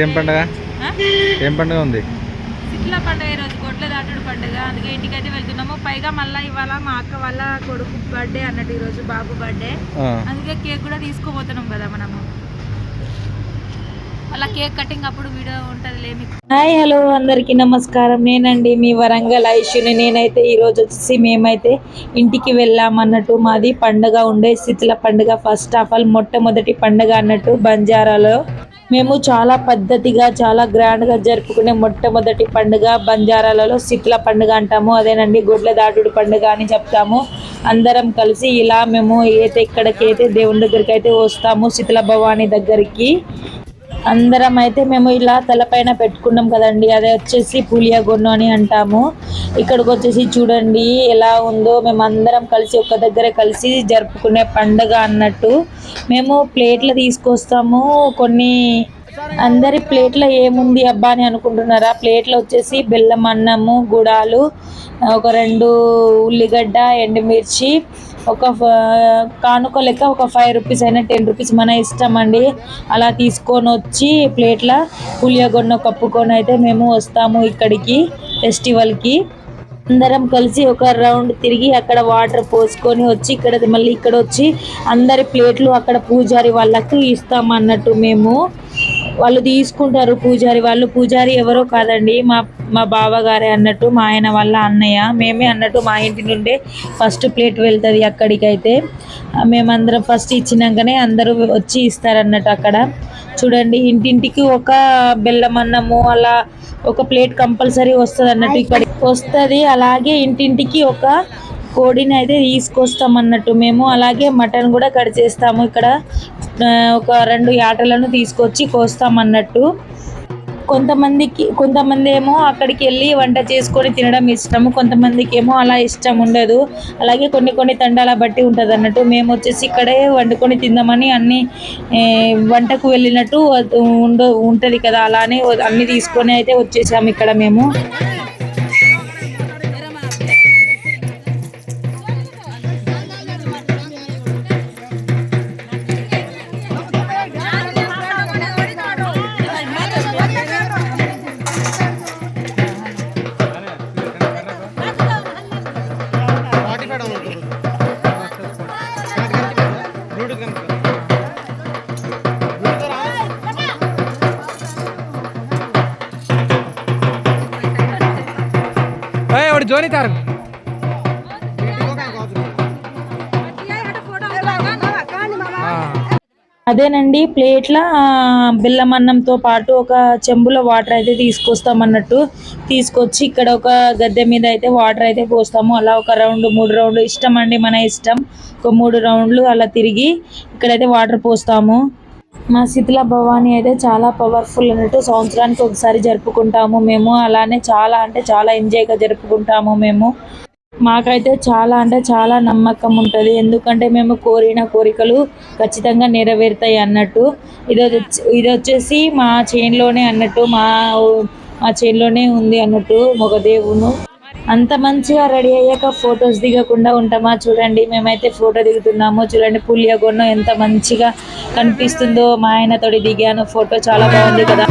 ఏం పండగ? ఆ? ఏం పండుగ ఉంది? సిట్ల పండుగ ఈరోజు గొడ్ల దాటుడు పండుగ. అందుకే ఇంటికైతే వెళ్తున్నాము. పైగా మళ్ళీ ఇవాళ మా అక్క వాళ్ళ కొడుకు బర్త్డే అన్నట్టు ఈరోజు బాబు బర్త్డే అందుకే కేక్ కూడా తీసుకోబోతున్నాం కదా మనము. మళ్ళీ కేక్ కటింగ్ అప్పుడు వీడియో ఉంటుంది లేమి హాయ్ హలో అందరికీ నమస్కారం. నేనండి మీ వరంగల్ ఐషుని నేనైతే ఈరోజు వచ్చేసి మేమైతే ఇంటికి వెళ్ళామన్నట్టు మాది పండగ ఉండే స్థితిల పండుగ. ఫస్ట్ ఆఫ్ ఆల్ మొట్టమొదటి పండగ అన్నట్టు బంజారాలో. మేము చాలా పద్ధతిగా చాలా గ్రాండ్గా జరుపుకునే మొట్టమొదటి పండుగ బంజారాలలో సిట్ల పండుగ అంటాము. అదేనండి గొడ్ల దాటుడు పండుగ అని చెప్తాము. అందరం కలిసి ఇలా మేము అయితే ఇక్కడికైతే దేవుని దగ్గరికి అయితే వస్తాము శీతల భవాని దగ్గరికి అందరం అయితే మేము ఇలా తలపైన పెట్టుకున్నాం కదండి. అదే వచ్చేసి పులియా గొన్ను అని అంటాము. ఇక్కడికి వచ్చేసి చూడండి ఎలా ఉందో. మేము అందరం కలిసి ఒక దగ్గర కలిసి జరుపుకునే పండుగ అన్నట్టు. మేము ప్లేట్లు తీసుకొస్తాము. కొన్ని అందరి ప్లేట్లో ఏముంది అబ్బా అని అనుకుంటున్నారా? ప్లేట్లో వచ్చేసి బెల్లం అన్నము గుడాలు ఒక రెండు ఉల్లిగడ్డ ఎండుమిర్చి ఒక ఫ- కానుక లెక్క ఒక ఫైవ్ రూపీస్ అయినా టెన్ రూపీస్ మన ఇష్టం అండి అలా తీసుకొని వచ్చి ప్లేట్ల పులియగొండ కప్పుకొని అయితే మేము వస్తాము ఇక్కడికి ఫెస్టివల్కి. అందరం కలిసి ఒక రౌండ్ తిరిగి అక్కడ వాటర్ పోసుకొని వచ్చి ఇక్కడ మళ్ళీ ఇక్కడ వచ్చి అందరి ప్లేట్లు అక్కడ పూజారి వాళ్ళకి ఇస్తాం అన్నట్టు మేము. వాళ్ళు తీసుకుంటారు పూజారి. వాళ్ళు పూజారి ఎవరో కాదండి. మా మా బావగారే అన్నట్టు మా ఆయన వాళ్ళ అన్నయ్య. మేమే అన్నట్టు మా ఇంటి నుండే ఫస్ట్ ప్లేట్ వెళ్తుంది అక్కడికైతే. మేమందరం ఫస్ట్ ఇచ్చినాకనే అందరూ వచ్చి ఇస్తారన్నట్టు అక్కడ. చూడండి ఇంటింటికి ఒక బెల్లం అన్నము అలా ఒక ప్లేట్ కంపల్సరీ వస్తుంది అన్నట్టు ఇక్కడ వస్తుంది. అలాగే ఇంటింటికి ఒక కోడిని అయితే తీసుకొస్తాం అన్నట్టు మేము. అలాగే మటన్ కూడా కట్ చేస్తాము ఇక్కడ. ఒక రెండు యాటలను తీసుకొచ్చి కోస్తాం అన్నట్టు కొంతమందికి కొంతమంది ఏమో అక్కడికి వెళ్ళి వంట చేసుకొని తినడం ఇష్టము కొంతమందికి ఏమో అలా ఇష్టం ఉండదు. అలాగే కొన్ని కొన్ని తండాల బట్టి ఉంటుంది అన్నట్టు మేము వచ్చేసి ఇక్కడే వండుకొని తిందామని అన్ని వంటకు వెళ్ళినట్టు ఉండ ఉంటుంది కదా అలానే అన్ని తీసుకొని అయితే వచ్చేసాము ఇక్కడ మేము. జోని తారు అదేనండి ప్లేట్ల ఆ, బెల్లం అన్నంతో పాటు ఒక చెంబులో వాటర్ అయితే తీసుకొస్తాం అన్నట్టు. తీసుకొచ్చి ఇక్కడ ఒక గద్దె మీద అయితే వాటర్ అయితే పోస్తాము. అలా ఒక రౌండ్ మూడు రౌండ్లు. ఇష్టం అండి మన ఇష్టం. ఒక మూడు రౌండ్లు అలా తిరిగి ఇక్కడైతే వాటర్ పోస్తాము. మా శీతల భవాని అయితే చాలా పవర్ఫుల్ అన్నట్టు సంవత్సరానికి ఒకసారి జరుపుకుంటాము మేము. అలానే చాలా అంటే చాలా ఎంజాయ్గా జరుపుకుంటాము మేము. మాకైతే చాలా అంటే చాలా నమ్మకం ఉంటుంది. ఎందుకంటే మేము కోరిన కోరికలు ఖచ్చితంగా నెరవేరుతాయి అన్నట్టు. ఇది ఇది వచ్చేసి మా చేన్లోనే అన్నట్టు మా మా చేన్లోనే ఉంది అన్నట్టు ఒక దేవును అంత మంచిగా రెడీ అయ్యాక ఫొటోస్ దిగకుండా ఉంటామా? చూడండి మేమైతే ఫోటో దిగుతున్నాము. చూడండి పులియగొన్న ఎంత మంచిగా కనిపిస్తుందో. మా ఆయనతోటి దిగాను. ఫోటో చాలా బాగుంది కదా.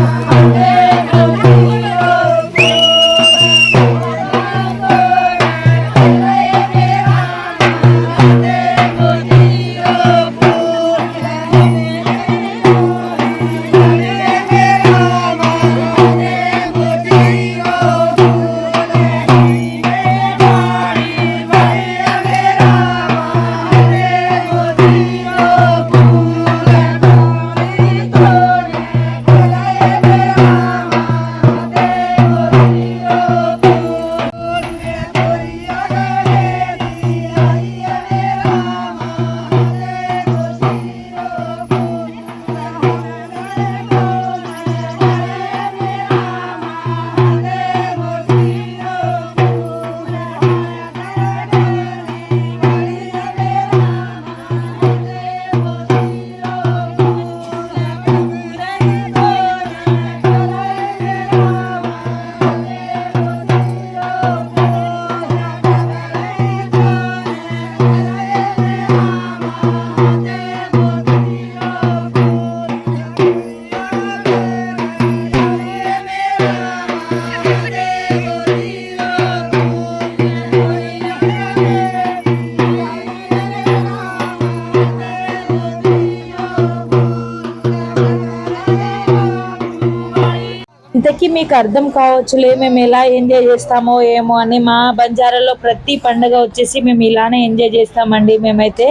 ఇంతకీ మీకు అర్థం కావచ్చులే మేము ఎలా ఎంజాయ్ చేస్తామో ఏమో అని మా బంజారాలో ప్రతి పండగ వచ్చేసి మేము ఇలానే ఎంజాయ్ చేస్తామండి. మేమైతే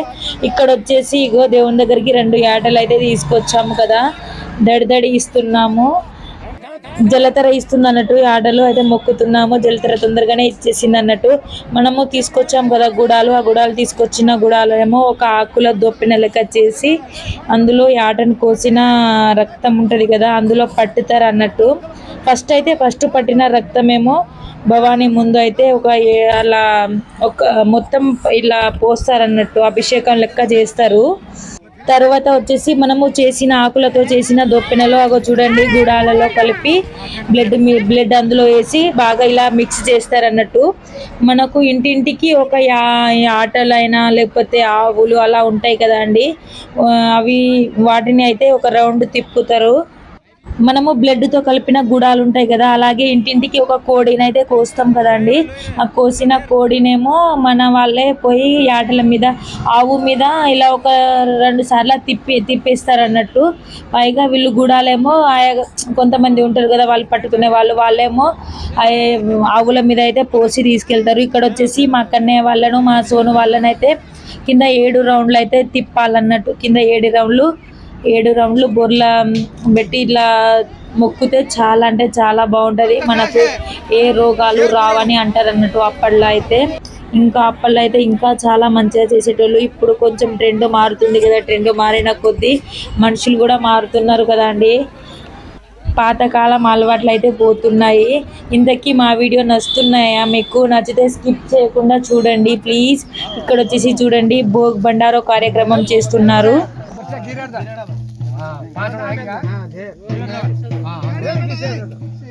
ఇక్కడ వచ్చేసి ఇగో దేవుని దగ్గరికి రెండు యాటలు అయితే తీసుకొచ్చాము కదా దడి దడి ఇస్తున్నాము. జలతర ఇస్తుంది అన్నట్టు ఈ ఆటలు అయితే మొక్కుతున్నాము. జలతర తొందరగానే ఇచ్చేసింది అన్నట్టు మనము తీసుకొచ్చాము కదా గుడాలు. ఆ గుడాలు తీసుకొచ్చిన గుడాలు ఏమో ఒక ఆకుల దొప్పిన లెక్క చేసి అందులో ఈ ఆటను కోసిన రక్తం ఉంటుంది కదా అందులో పట్టుతారు అన్నట్టు. ఫస్ట్ అయితే ఫస్ట్ పట్టిన రక్తమేమో భవానీ ముందు అయితే ఒక ఏ- అలా ఒక మొత్తం ఇలా పోస్తారు అన్నట్టు అభిషేకం లెక్క చేస్తారు. తర్వాత వచ్చేసి మనము చేసిన ఆకులతో చేసిన దొప్పెనలో అగో చూడండి గుడాలలో కలిపి బ్లడ్ మీ బ్లడ్ అందులో వేసి బాగా ఇలా మిక్స్ చేస్తారు అన్నట్టు మనకు ఇంటింటికి ఒక ఆటలైనా లేకపోతే ఆవులు అలా ఉంటాయి కదా అండి అవి వాటిని అయితే ఒక రౌండ్ తిప్పుతారు. మనము బ్లడ్తో కలిపిన గుడాలు ఉంటాయి కదా అలాగే ఇంటింటికి ఒక కోడిని అయితే కోస్తాం కదండి. ఆ కోసిన కోడినేమో మన వాళ్ళే పోయి ఆటల మీద ఆవు మీద ఇలా ఒక రెండు సార్లు తిప్పి తిప్పేస్తారు అన్నట్టు పైగా వీళ్ళు గుడాలేమో ఆయా- కొంతమంది ఉంటారు కదా వాళ్ళు పట్టుకునే వాళ్ళు వాళ్ళేమో ఆవుల మీద అయితే పోసి తీసుకెళ్తారు. ఇక్కడ వచ్చేసి మా కన్నయ్య వాళ్ళను మా సోను వాళ్ళనైతే కింద ఏడు రౌండ్లు అయితే తిప్పాలన్నట్టు కింద ఏడు రౌండ్లు ఏడు రౌండ్లు బొర్ల పెట్టి ఇట్లా మొక్కితే చాలా అంటే చాలా బాగుంటుంది. మనకు ఏ రోగాలు రావని అంటారు అన్నట్టు అప్పట్లో అయితే. ఇంకా అప్పట్లో అయితే ఇంకా చాలా మంచిగా చేసేటోళ్ళు. ఇప్పుడు కొంచెం ట్రెండ్ మారుతుంది కదా ట్రెండ్ మారిన కొద్దీ మనుషులు కూడా మారుతున్నారు కదా అండి. పాతకాలం అలవాట్లు అయితే పోతున్నాయి. ఇంతకీ మా వీడియో నచ్చుతున్నాయా? మీకు నచ్చితే స్కిప్ చేయకుండా చూడండి ప్లీజ్ ఇక్కడ వచ్చేసి చూడండి భోగ్ బండారో కార్యక్రమం చేస్తున్నారు. उसका गिरड़ था हां पांच आएगा हां घे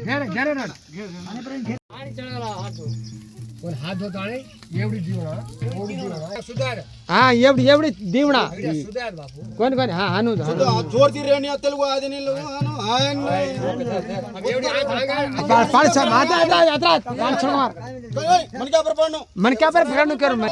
घेर घेर ना आणि पर्यंत आणि चढाला हात पण हात होता आणि एवढी जीवना एवढी जीवना सुधार हां एवढी एवढी जीवना सुधार बापू कोण कोण हां हानू जोर ती रेणी तेलुगु आदि नी लोग हानू हां एवढी हां पाळ सा माता यात्रा पाळ मन क्या पर पड़नो मन क्या पर पड़नो करू मैं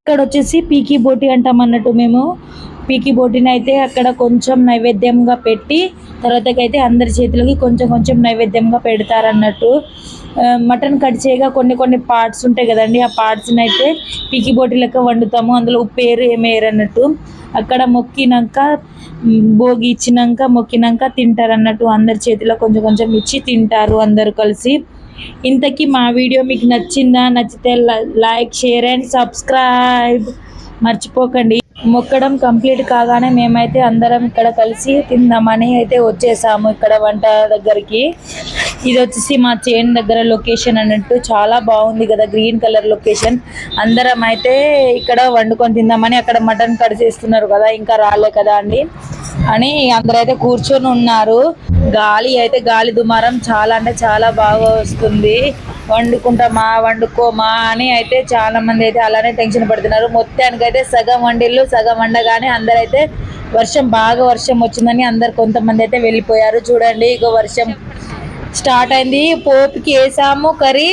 ఇక్కడ వచ్చేసి పీకీ బోటి అంటాం అన్నట్టు మేము. పీకీ బోటిని అయితే అక్కడ కొంచెం నైవేద్యంగా పెట్టి తర్వాతకైతే అయితే అందరి చేతులకి కొంచెం కొంచెం నైవేద్యంగా పెడతారన్నట్టు. మటన్ కట్ చేయగా కొన్ని కొన్ని పార్ట్స్ ఉంటాయి కదండి ఆ పార్ట్స్ని అయితే పీకీ బోటి లెక్క వండుతాము. అందులో ఉప్పు ఏరు ఏమేయరు అన్నట్టు అక్కడ మొక్కినాక భోగి ఇచ్చినాక మొక్కినాక తింటారు అన్నట్టు అందరి చేతిలో కొంచెం కొంచెం ఇచ్చి తింటారు అందరు కలిసి. ఇంతకీ మా వీడియో మీకు నచ్చిందా? నచ్చితే లైక్ షేర్ అండ్ సబ్స్క్రైబ్. మర్చిపోకండి. మొక్కడం కంప్లీట్ కాగానే మేమైతే అందరం ఇక్కడ కలిసి తిందామని అయితే వచ్చేసాము ఇక్కడ వంట దగ్గరికి. ఇది వచ్చేసి మా చైన్ దగ్గర లొకేషన్ అన్నట్టు చాలా బాగుంది కదా గ్రీన్ కలర్ లొకేషన్ అందరం అయితే ఇక్కడ వండుకొని తిందామని అక్కడ మటన్ కట్ చేస్తున్నారు కదా ఇంకా రాలే కదా అండి. అని అందరైతే కూర్చొని ఉన్నారు. గాలి అయితే గాలి దుమారం చాలా అంటే చాలా బాగా వస్తుంది. వండుకుంటామా వండుకోమా అని అయితే చాలా మంది అయితే అలానే టెన్షన్ పడుతున్నారు. మొత్తానికి అయితే సగం వండిల్లు సగం వండగానే అందరైతే వర్షం బాగా వర్షం వచ్చిందని అందరు కొంతమంది అయితే వెళ్ళిపోయారు. చూడండి ఇక వర్షం స్టార్ట్ అయింది. పోపుకి వేసాము కర్రీ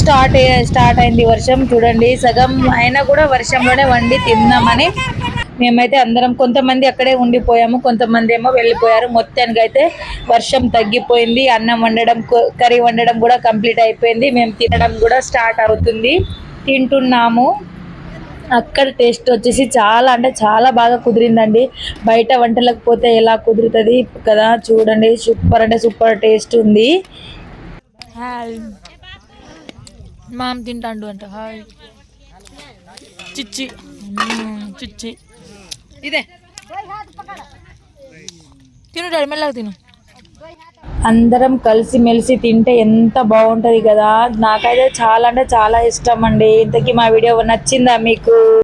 స్టార్ట్ అయ్యే- స్టార్ట్ అయింది వర్షం. చూడండి సగం అయినా కూడా వర్షంలోనే వండి తిందామని మేమైతే అందరం కొంతమంది అక్కడే ఉండిపోయాము కొంతమంది ఏమో వెళ్ళిపోయారు. మొత్తానికి అయితే వర్షం తగ్గిపోయింది అన్నం వండడం కర్రీ వండడం కూడా కంప్లీట్ అయిపోయింది. మేము తినడం కూడా స్టార్ట్ అవుతుంది. తింటున్నాము. అక్కడ టేస్ట్ వచ్చేసి చాలా అంటే చాలా బాగా కుదిరిందండి. బయట వంటలకు పోతే ఎలా కుదురుతుంది కదా చూడండి. సూపర్ అంటే సూపర్ టేస్ట్ ఉంది. హాయ్. మామ తింటాడు అంట. హాయ్. చిచ్చి. చిచ్చి. ఇదే. తిను డాడీ మెల్లగా తిను. అందరం కలిసి మెలిసి తింటే ఎంత బాగుంటుంది కదా. నాకైతే చాలా అంటే చాలా ఇష్టం అండి. ఇంతకీ మా వీడియో నచ్చిందా మీకు?